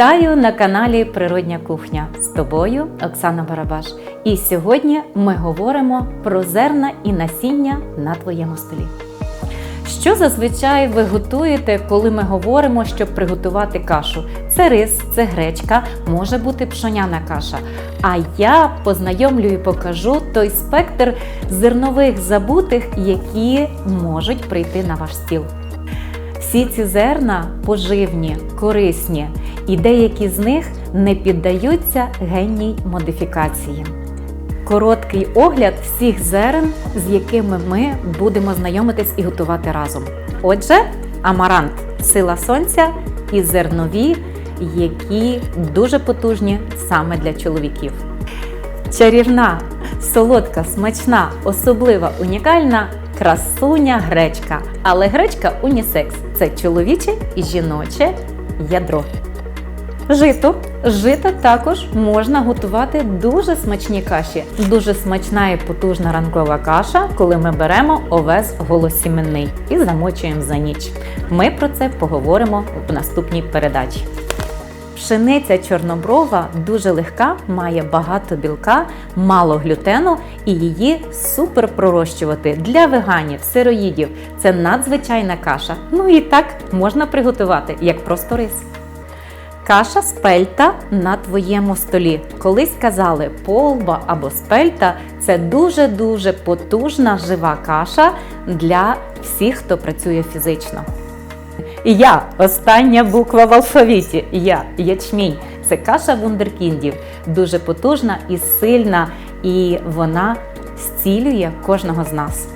Вітаю на каналі Природня кухня з тобою, Оксана Барабаш. І сьогодні ми говоримо про зерна і насіння на твоєму столі. Що зазвичай ви готуєте, коли ми говоримо, щоб приготувати кашу? Це рис, це гречка, може бути пшоняна каша. А я познайомлю і покажу той спектр зернових забутих, які можуть прийти на ваш стіл. Всі ці зерна поживні, корисні, і деякі з них не піддаються генній модифікації. Короткий огляд всіх зерен, з якими ми будемо знайомитись і готувати разом. Отже, амарант сила сонця і зернові, які дуже потужні саме для чоловіків. Чарівна, солодка, смачна, особлива, унікальна красуня гречка. Але гречка унісекс це чоловіче і жіноче ядро. Жито. Жито також можна готувати дуже смачні каші. Дуже смачна і потужна ранкова каша, коли ми беремо овес голосіменний і замочуємо за ніч. Ми про це поговоримо в наступній передачі. Пшениця чорноброва дуже легка, має багато білка, мало глютену і її супер пророщувати для веганів, сироїдів. Це надзвичайна каша. Ну і так можна приготувати, як просто рис. Каша спельта на твоєму столі. Колись казали, полба або спельта це дуже-дуже потужна жива каша для всіх, хто працює фізично. Я остання буква в алфавіті. Я ячмінь. Це каша вундеркіндів. Дуже потужна і сильна, і вона зцілює кожного з нас.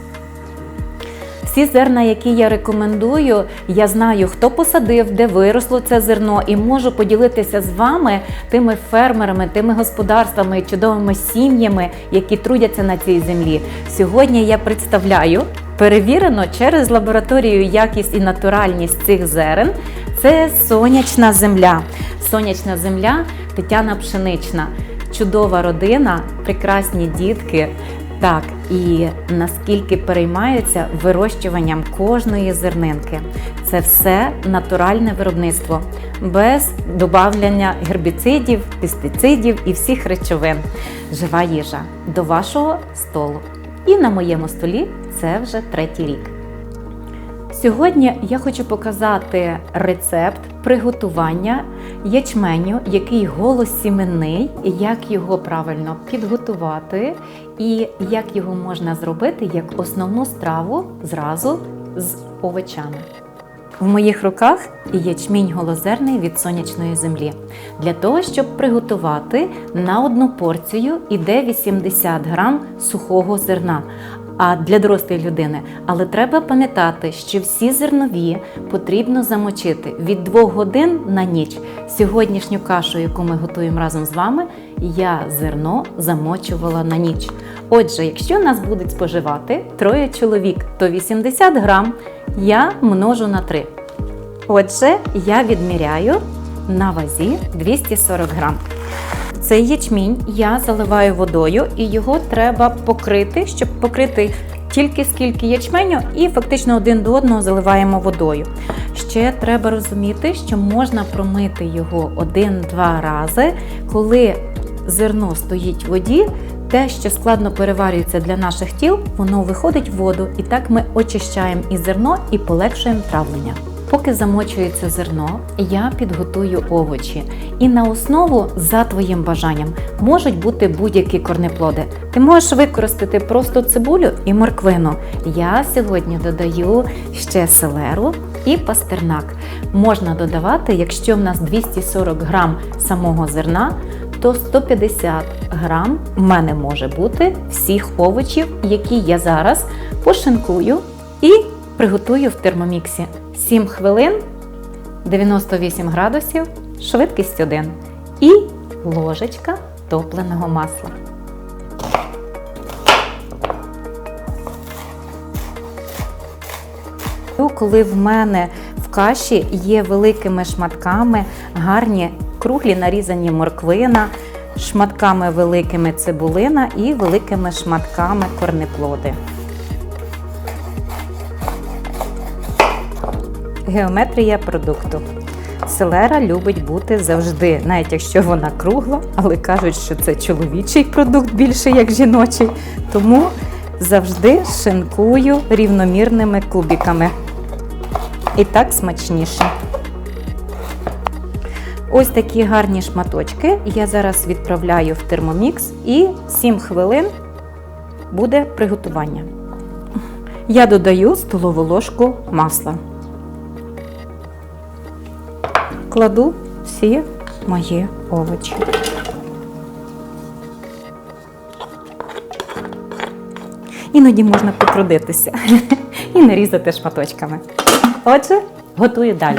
Всі зерна, які я рекомендую, я знаю, хто посадив, де виросло це зерно, і можу поділитися з вами тими фермерами, тими господарствами, чудовими сім'ями, які трудяться на цій землі. Сьогодні я представляю перевірено через лабораторію якість і натуральність цих зерен. Це сонячна земля. Сонячна земля Тетяна Пшенична. Чудова родина, прекрасні дітки. Так, і наскільки переймаються вирощуванням кожної зернинки. Це все натуральне виробництво, без додавлення гербіцидів, пестицидів і всіх речовин. Жива їжа до вашого столу. І на моєму столі це вже третій рік. Сьогодні я хочу показати рецепт приготування ячменю, який голосіменний, як його правильно підготувати і як його можна зробити як основну страву зразу з овочами. В моїх руках ячмінь голозерний від сонячної землі. Для того, щоб приготувати на одну порцію іде 80 грам сухого зерна. А для дорослої людини, але треба пам'ятати, що всі зернові потрібно замочити від 2 годин на ніч. Сьогоднішню кашу, яку ми готуємо разом з вами, я зерно замочувала на ніч. Отже, якщо нас будуть споживати троє чоловік, то 80 грам я множу на 3. Отже, я відміряю на вазі 240 грам. Цей ячмінь я заливаю водою і його треба покрити, щоб покрити тільки скільки ячменю, і фактично один до одного заливаємо водою. Ще треба розуміти, що можна промити його один-два рази, коли зерно стоїть в воді. Те, що складно переварюється для наших тіл, воно виходить в воду, і так ми очищаємо і зерно, і полегшуємо травлення. Поки замочується зерно, я підготую овочі. І на основу, за твоїм бажанням, можуть бути будь-які корнеплоди. Ти можеш використати просто цибулю і морквину. Я сьогодні додаю ще селеру і пастернак. Можна додавати, якщо в нас 240 грам самого зерна, то 150 грам в мене може бути всіх овочів, які я зараз пошинкую і приготую в термоміксі. 7 хвилин 98 градусів, швидкість 1 і ложечка топленого масла. Коли в мене в каші є великими шматками гарні круглі нарізані морквина, шматками великими цибулина і великими шматками корнеплоди. Геометрія продукту. селера любить бути завжди, навіть якщо вона кругла, але кажуть, що це чоловічий продукт більше як жіночий. Тому завжди шинкую рівномірними кубиками. І так смачніше. Ось такі гарні шматочки я зараз відправляю в термомікс і 7 хвилин буде приготування. Я додаю столову ложку масла. Кладу всі мої овочі. Іноді можна потрудитися і нарізати шматочками. Отже, готую далі.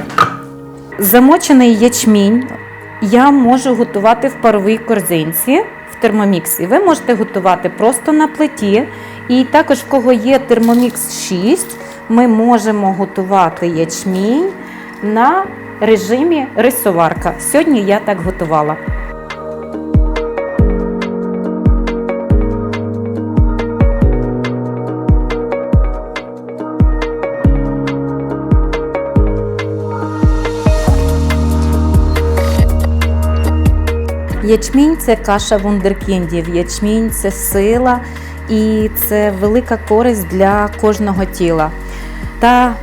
Замочений ячмінь я можу готувати в паровій корзинці в термоміксі. Ви можете готувати просто на плиті. І також, в кого є термомікс 6, ми можемо готувати ячмінь на режимі рисоварка. Сьогодні я так готувала. Ячмінь це каша вундеркіндів. Ячмінь це сила і це велика користь для кожного тіла. Та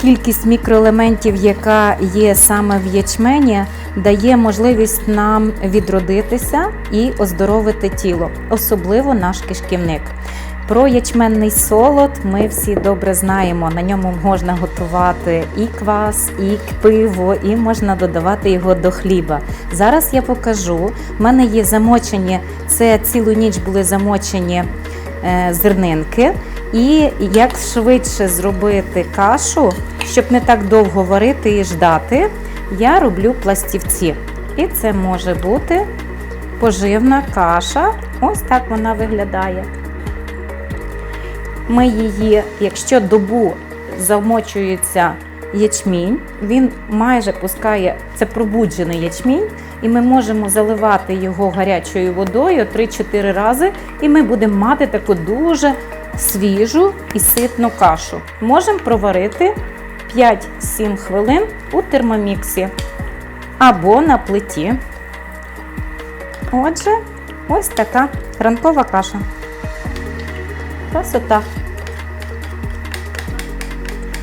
кількість мікроелементів, яка є саме в ячмені, дає можливість нам відродитися і оздоровити тіло, особливо наш кишківник. Про ячменний солод ми всі добре знаємо. На ньому можна готувати і квас, і пиво, і можна додавати його до хліба. Зараз я покажу. У мене є замочені, це цілу ніч були замочені е, зернинки. І як швидше зробити кашу, щоб не так довго варити і ждати, я роблю пластівці. І це може бути поживна каша. Ось так вона виглядає. Ми її, якщо добу замочується ячмінь, він майже пускає це пробуджений ячмінь, і ми можемо заливати його гарячою водою 3-4 рази, і ми будемо мати таку дуже свіжу і ситну кашу. Можемо проварити 5-7 хвилин у термоміксі або на плиті. Отже, ось така ранкова каша. Красота.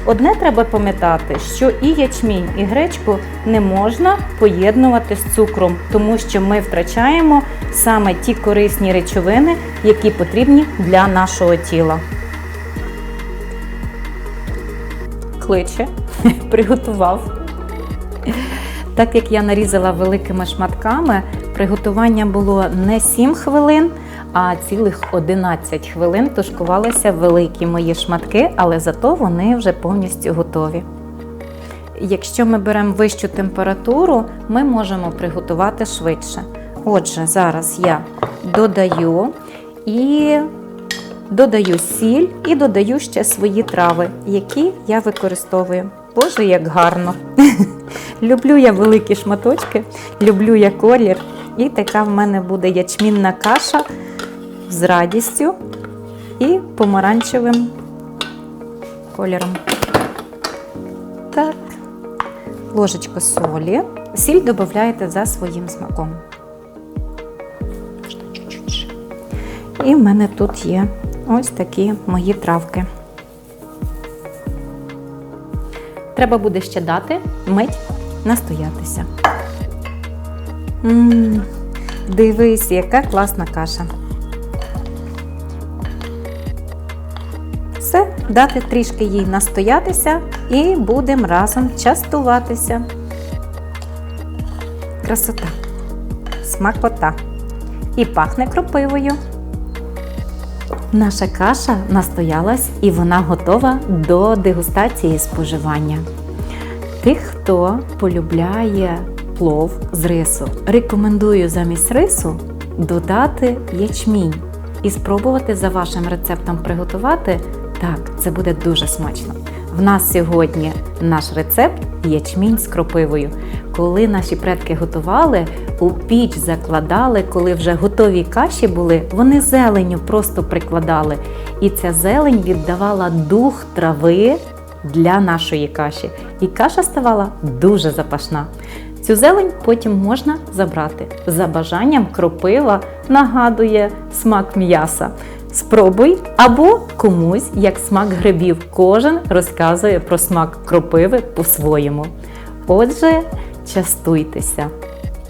Одне треба пам'ятати, що і ячмінь, і гречку не можна поєднувати з цукром, тому що ми втрачаємо саме ті корисні речовини, які потрібні для нашого тіла. Кличе, приготував. Так як я нарізала великими шматками, приготування було не 7 хвилин, а цілих 11 хвилин тушкувалися великі мої шматки, але зато вони вже повністю готові. Якщо ми беремо вищу температуру, ми можемо приготувати швидше. Отже, зараз я додаю і додаю сіль і додаю ще свої трави, які я використовую. Боже, як гарно! Люблю я великі шматочки, люблю я колір. І така в мене буде ячмінна каша з радістю і помаранчевим кольором. Так, ложечка солі. Сіль додаєте за своїм смаком. І в мене тут є ось такі мої травки. Треба буде ще дати мить настоятися. М, Дивись, яка класна каша. Все, дати трішки їй настоятися і будемо разом частуватися. Красота, смакота. І пахне кропивою. Наша каша настоялась і вона готова до дегустації споживання. Тих, хто полюбляє плов з рису, рекомендую замість рису додати ячмінь і спробувати за вашим рецептом приготувати. Так, це буде дуже смачно. В нас сьогодні наш рецепт ячмінь з кропивою. Коли наші предки готували, у піч закладали, коли вже готові каші були, вони зеленю просто прикладали. І ця зелень віддавала дух трави для нашої каші, і каша ставала дуже запашна. Цю зелень потім можна забрати. За бажанням кропива нагадує смак м'яса. Спробуй або комусь як смак грибів. Кожен розказує про смак кропиви по-своєму. Отже, частуйтеся.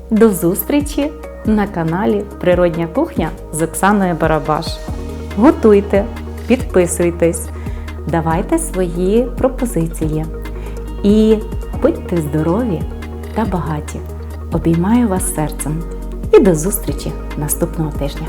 До зустрічі на каналі Природня кухня з Оксаною Барабаш. Готуйте, підписуйтесь, давайте свої пропозиції. І будьте здорові та багаті. Обіймаю вас серцем. І до зустрічі наступного тижня.